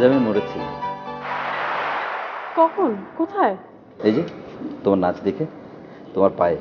আজ আমি মরেছি। কখন? কোথায়? এই যে তোমার নাচ দেখে তোমার পায়ে।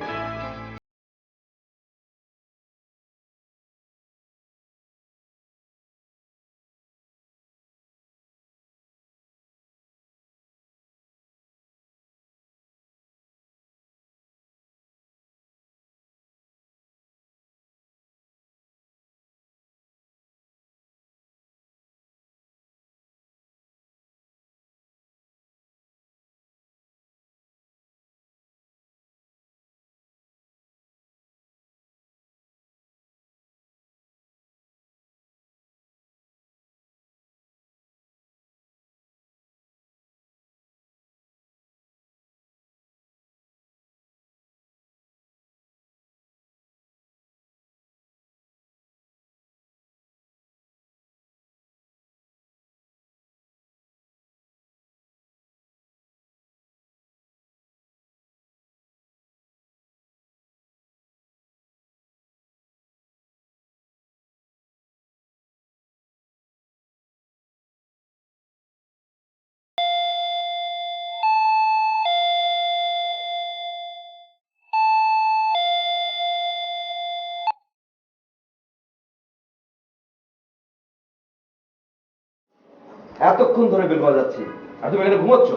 এতক্ষণ ধরে বেল বাজাচ্ছি আর তুমি এখানে ঘুমোচ্ছ?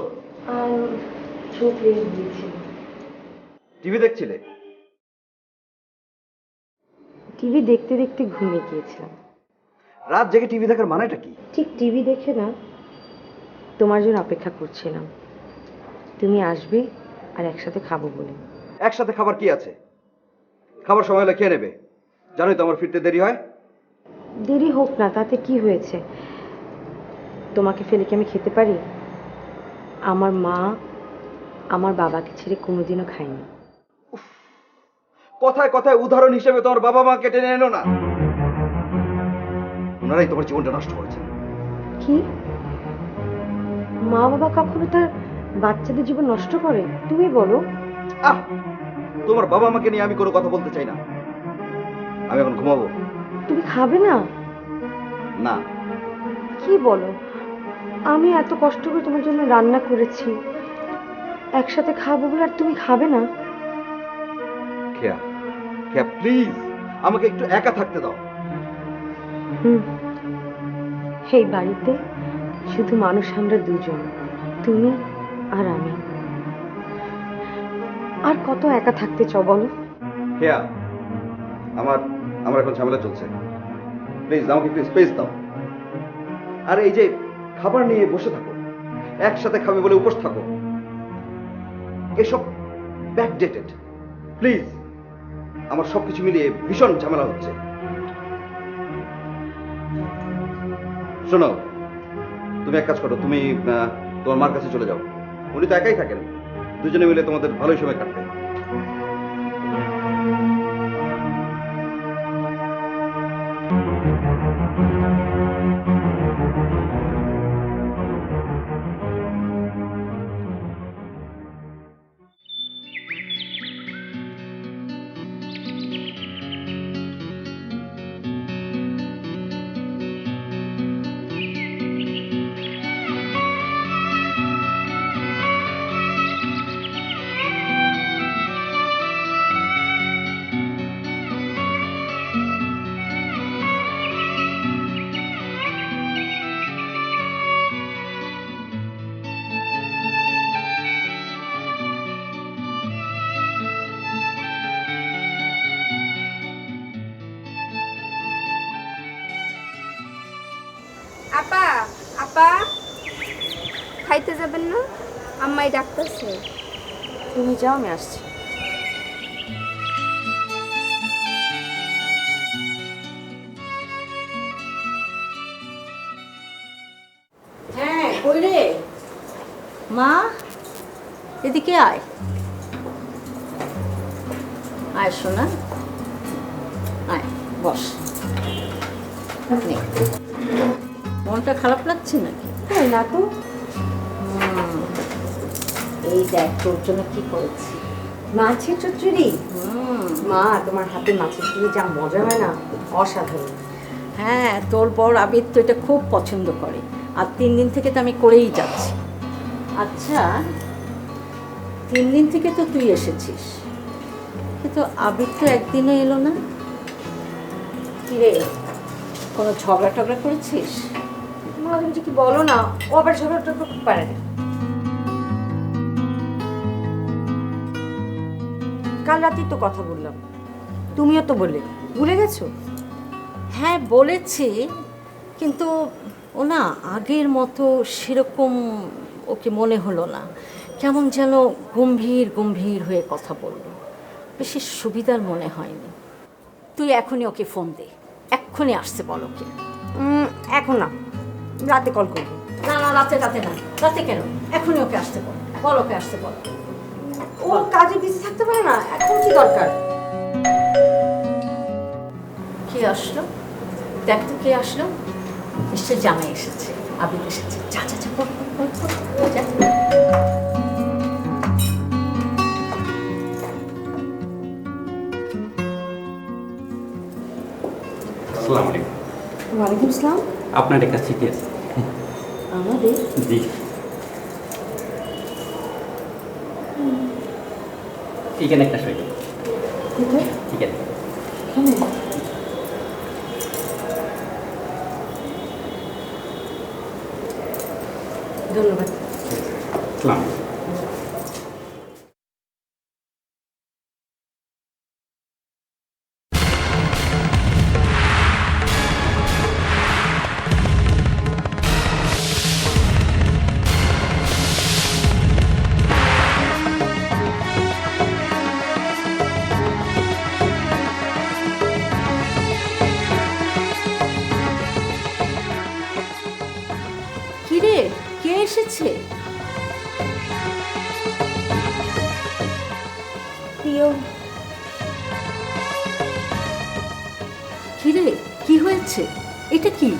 টিভি দেখছিলে? টিভি দেখতে দেখতে ঘুমিয়ে গিয়েছিলাম। রাত জেগে টিভি দেখার মানেটা কি? ঠিক টিভি দেখে না তোমার জন্য অপেক্ষা করছিলাম। তুমি আসবে আর একসাথে খাব বলে। একসাথে খাবার কি আছে? খাবার সময় হলে খেয়ে নেবে। জানোই তো আমার ফিরতে দেরি হয়। দেরি হোক না তাতে কি হয়েছে? তোমাকে ফেলে কি আমি খেতে পারি? আমার মা আমার বাবাকে ছেড়ে কোনোদিনও খায়নি। কথায় কথায় উদাহরণ হিসেবে তোমার বাবা মাকে টেনে এনো না। ওনারাই তোমার জীবনটা নষ্ট করেছেন। কি? মা বাবা কখনো তার বাচ্চাদের জীবন নষ্ট করে? তুমি বলো। আহ তোমার বাবা মাকে নিয়ে আমি কোনো কথা বলতে চাই না। আমি এখন ঘুমাবো। তুমি খাবে না? না। কি বলো? আমি এত কষ্ট করে তোমার জন্য রান্না করেছি। একসাথে খাব বলে আর তুমি খাবে না? খেয়া খেয়া প্লিজ আমাকে একটু একা থাকতে দাও। হুম। এই বাড়িতে শুধু মানুষ আমরা দুজন তুমি আর আমি। আর কত একা থাকতে চাও বলো? খেয়া আমার আমার এখন ঝামেলা চলছে। প্লিজ আমাকে একটু স্পেস দাও। আর এই যে খাবার নিয়ে বসে থাকো। একসাথে খাবে বলে উপোস থাকো। এসব ব্যাকডেটেড প্লিজ আমার সবকিছু মিলিয়ে ভীষণ ঝামেলা হচ্ছে। শোনো, তুমি এক কাজ করো, তুমি তোমার মার কাছে চলে যাও। উনি তো একাই থাকেন। দুজনে মিলে তোমাদের ভালোই সময় কাটবে। আম্মাই ডাকতেছে। তুমি যাও আমি আসছি। হ্যাঁ কই রে? মা এদিকে আয়। আয় শোনা আয় বস। নে। মনটা খারাপ লাগছে নাকি? কই না তো। এই দেখ তোর জন্য কি করেছি? মাছের চচ্চড়ি? মা তোমার হাতে মাছের দিয়ে যা মজা হয় না অসাধারণ। হ্যাঁ তোর বর আবির তো এটা খুব পছন্দ করে। আর তিন দিন থেকে তো আমি করেই যাচ্ছি। আচ্ছা। তিন দিন থেকে তো তুই এসেছিস। কিন্তু আবির তো একদিনও এলো না। কিরে কোনো ঝগড়া টগড়া করেছিস? মা তুমি কি বলো না ও আবার ঝগড়া টগড়া পারে না। কাল রাতেই তো কথা বললাম। তুমিও তো বললে। ভুলে গেছো? হ্যাঁ বলেছি। কিন্তু ও না আগের মতো সেরকম ওকে মনে হলো না। কেমন যেন গম্ভীর গম্ভীর হয়ে কথা বলল। বেশি সুবিধার মনে হয়নি। তুই এখনই ওকে ফোন দে। এক্ষুনি আসতে বল ওকে। এখন না। রাতে কল করব। না না রাতে রাতে না। রাতে কেন? এখনই ওকে আসতে বল। বল ওকে আসতে বল। ও কাজে বিজি থাকতে পারে না এখন কি দরকার? কে আসলো? দেখ তো কে আসলো। নিশ্চয় জামাই এসেছে এসেছে। যা যা যা। আসসালামু আলাইকুম। ওয়ালাইকুম আসসালাম। আপনার একটা চিঠি আছে? আমাদের? জি। এখানে একটা। কোথায় এখানে এখানে? ধন্যবাদ। আসসালামু কিরে কে এসেছে? প্রিয়। কিরে কি হয়েছে? এটা কি?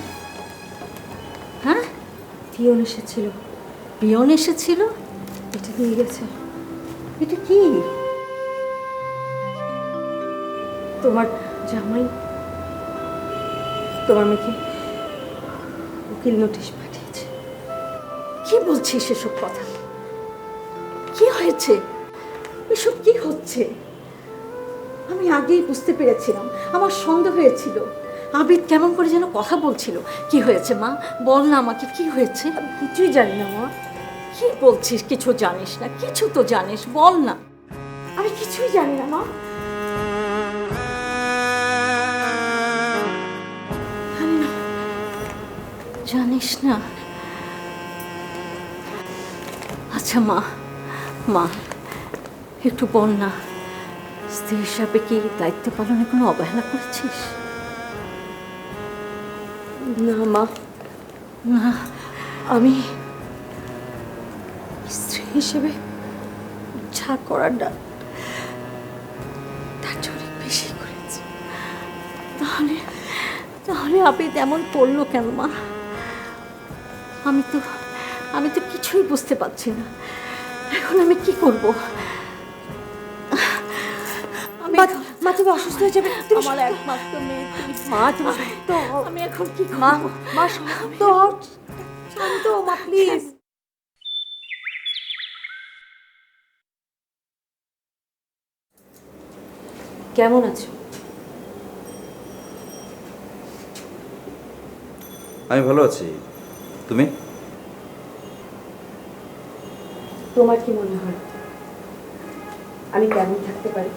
হ্যাঁ? পিয়ন এসেছিল। পিয়ন এসেছিল? এটা নিয়ে গেছে। এটা কি? তোমার জামাই? তোমার মেয়েকে উকিল নোটিশ বলছিস এসব কথা? কি হয়েছে? এসব কি হচ্ছে? আমি আগেই বুঝতে পেরেছিলাম আমার সন্দেহ হয়েছিল। আবিদ কেমন করে যেন কথা বলছিল। কি হয়েছে মা? বল না আমাকে কি হয়েছে? কিছুই জানি না মা। কি বলছিস? কিছু জানিস না কিছু তো জানিস বল না। আমি কিছুই জানি না মা। জানিস না আচ্ছা মা। মা একটু বল না। স্ত্রী হিসাবে কি দায়িত্ব পালনে কোনো অবহেলা করেছিস? না মা। না আমি স্ত্রী হিসেবে যা করার না তার অনেক বেশি করেছি। তাহলে তাহলে আপনি তেমন পড়ল কেন মা? আমি তো আমি তো কিছুই বুঝতে পারছি না। এখন আমি কি করব? মা তুমি অসুস্থ হয়ে যাবে। তুমি আমার একমাত্র মেয়ে তুই। মা তুমি শক্ত আমি এখন কি মা মা শক্ত শান্ত মা প্লিজ কেমন আছো? আমি ভালো আছি। তুমি? তোমার কি মনে হয়? আমি কেমন থাকতে পারি?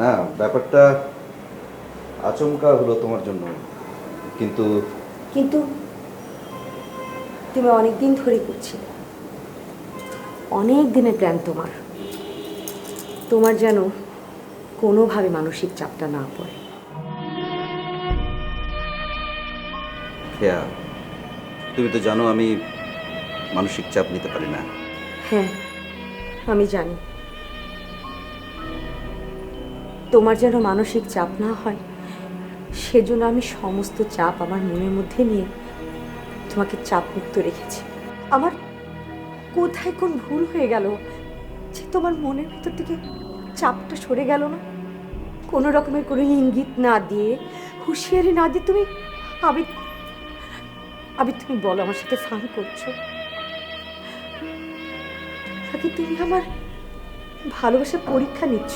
না ব্যাপারটা আচমকা হলো তোমার জন্য। কিন্তু কিন্তু তুমি অনেক দিন ধরেই করছিলে অনেক দিনের প্ল্যান তোমার। তোমার যেন কোনোভাবে মানসিক চাপটা না পড়ে। তুমি তো জানো আমি মানসিক চাপ নিতে পারি না। হ্যাঁ আমি জানি। তোমার যেন মানসিক চাপ না হয়, সেজন্য আমি সমস্ত চাপ আমার মনের মধ্যে নিয়ে তোমাকে চাপ মুক্ত রেখেছি। আমার কোথায় কোন ভুল হয়ে গেল যে তোমার মনের ভেতর থেকে চাপটা সরে গেল না? কোনো রকমের কোনো ইঙ্গিত না দিয়ে, হুঁশিয়ারি না দিয়ে তুমি আবি আবি তুমি বলো, আমার সাথে ফান করছ। নাকি তুমি আমার ভালোবাসার পরীক্ষা নিচ্ছ।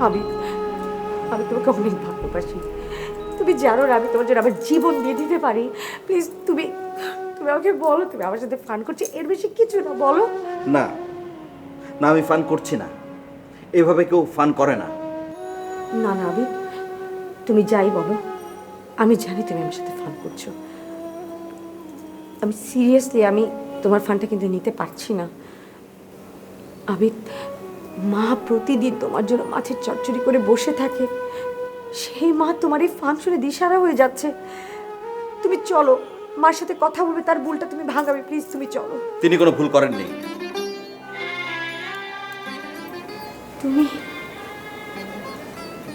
আমি আমি তোমাকে অনেক ভালোবাসি। তুমি জানো না আমি তোমার জন্য আমার জীবন দিয়ে দিতে পারি। প্লিজ তুমি তুমি আমাকে বলো তুমি আমার সাথে ফান করছ। এর বেশি কিছু না বলো। না না আমি ফান করছি না। এভাবে কেউ ফান করে না। না না আবি তুমি যাই বলো। আমি জানি তুমি আমার সাথে ফান করছ। আমি সিরিয়াসলি আমি তোমার ফান্ডটা কিন্তু নিতে পারছি না। আবি মা প্রতিদিন তোমার জন্য মাছের চচ্চড়ি করে বসে থাকে। সেই মা তোমার এই ফান শুনে দিশারা হয়ে যাচ্ছে। তুমি চলো মার সাথে কথা বলবে তার ভুলটা তুমি ভাঙাবে প্লিজ তুমি চলো। তিনি কোনো ভুল করেননি। তুমি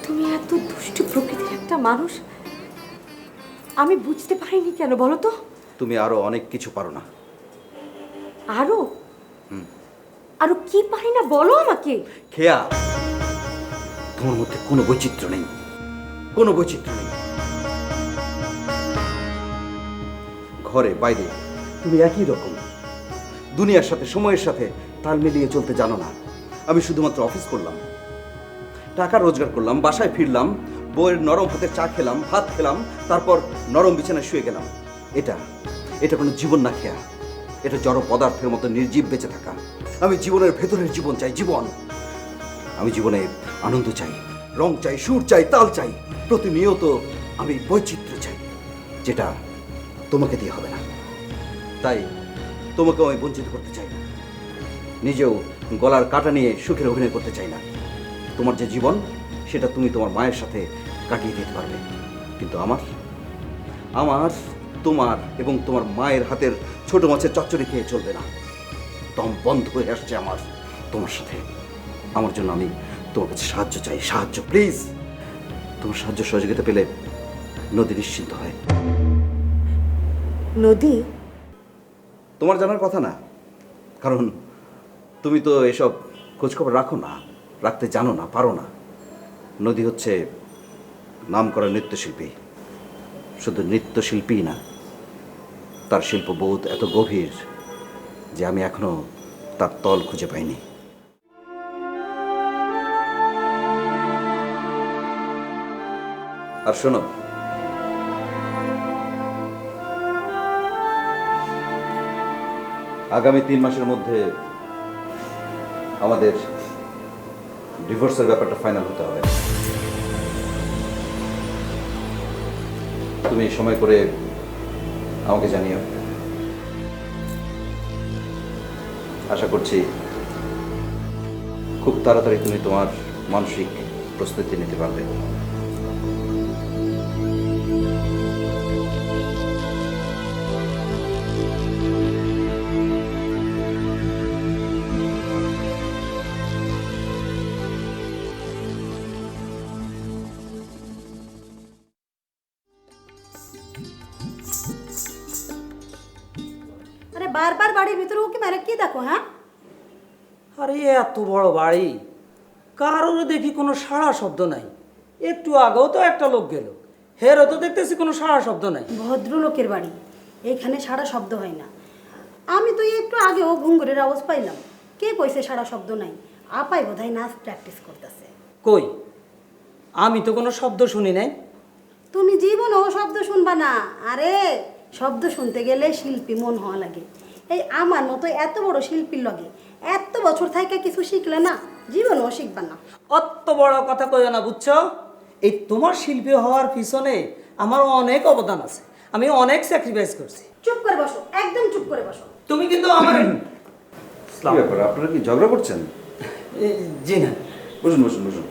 তুমি এত দুষ্টু প্রকৃতির একটা মানুষ। আমি বুঝতে পারিনি কেন বলো তো। তুমি আরও অনেক কিছু পারো না। আরও? আরও কি পারি না বলো আমাকে? খেয়া, তোমার মধ্যে কোনো বৈচিত্র্য নেই। কোনো বৈচিত্র্য নেই। ঘরে, বাইরে, তুমি একই রকম। দুনিয়ার সাথে, সময়ের সাথে তাল মিলিয়ে চলতে জানো না। আমি শুধুমাত্র অফিস করলাম। টাকা রোজগার করলাম, বাসায় ফিরলাম বইয়ের নরম হাতে চা খেলাম, ভাত খেলাম, তারপর নরম বিছানায় শুয়ে গেলাম। এটা এটা কোনো জীবন না, খেয়া। এটা জড় পদার্থের মতো নির্জীব বেঁচে থাকা। আমি জীবনের ভেতরের জীবন চাই, জীবন। আমি জীবনে আনন্দ চাই, রং চাই, সুর চাই, তাল চাই, প্রতিনিয়ত আমি বৈচিত্র্য চাই, যেটা তোমাকে দিয়ে হবে না। তাই তোমাকেও আমি বঞ্চিত করতে চাই না। নিজেও গলার কাটা নিয়ে সুখের অভিনয় করতে চাই না। তোমার যে জীবন, সেটা তুমি তোমার মায়ের সাথে কাটিয়ে দিতে পারবে। কিন্তু আমার আমার তোমার এবং তোমার মায়ের হাতের ছোট মাছের চচ্চড়ি খেয়ে চলবে না। দম বন্ধ হয়ে আসছে আমার। তোমার সাথে আমার জন্য আমি তোমার কাছে সাহায্য চাই। সাহায্য প্লিজ তোমার সাহায্য সহযোগিতা পেলে নদী নিশ্চিন্ত হয়। নদী? তোমার জানার কথা না। কারণ তুমি তো এসব খোঁজখবর রাখো না রাখতে জানো না পারো না। নদী হচ্ছে নাম করা নৃত্যশিল্পী। শুধু নৃত্যশিল্পী না, তার শিল্পবোধ এত গভীর যে আমি এখনও তার তল খুঁজে পাইনি। আর শোনো, আগামী তিন মাসের মধ্যে আমাদের ডিভোর্সের ব্যাপারটা ফাইনাল হতে হবে। তুমি সময় করে আমাকে জানিও। আশা করছি খুব তাড়াতাড়ি তুমি তোমার মানসিক প্রস্তুতি নিতে পারবে। বারবার বাড়ির ভিতরে ওকে মেরে কি দেখো হ্যাঁ? আরে এত বড় বাড়ি। কারোর দেখি কোনো সাড়া শব্দ নাই। একটু আগেও তো একটা লোক গেল। হেরও তো দেখতেছি কোনো সাড়া শব্দ নাই। ভদ্রলোকের বাড়ি। এইখানে সারা শব্দ হয় না। আমি তো একটু আগেও ঘুঙ্গুরের আওয়াজ পাইলাম। কে কইছে সারা শব্দ নাই? আপাই বোধহয় নাচ প্র্যাকটিস করতেছে। কই? আমি তো কোনো শব্দ শুনি নাই। তুমি জীবনেও শব্দ শুনবা না। আরে শব্দ শুনতে গেলে শিল্পী মন হওয়া লাগে। এই আমার মতো এত বড় শিল্পীর লগে এত বছর থাইকা কিছু শিখলে না জীবনেও শিখবা না। অত বড় কথা কইও না বুঝছ? এই তোমার শিল্পী হওয়ার পিছনে আমার অনেক অবদান আছে। আমি অনেক স্যাক্রিফাইস করছি। চুপ করে বসো একদম চুপ করে বসো। তুমি কিন্তু আমার কি ব্যাপার আপনারা কি ঝগড়া করছেন? জি না। বসুন বসুন বসুন।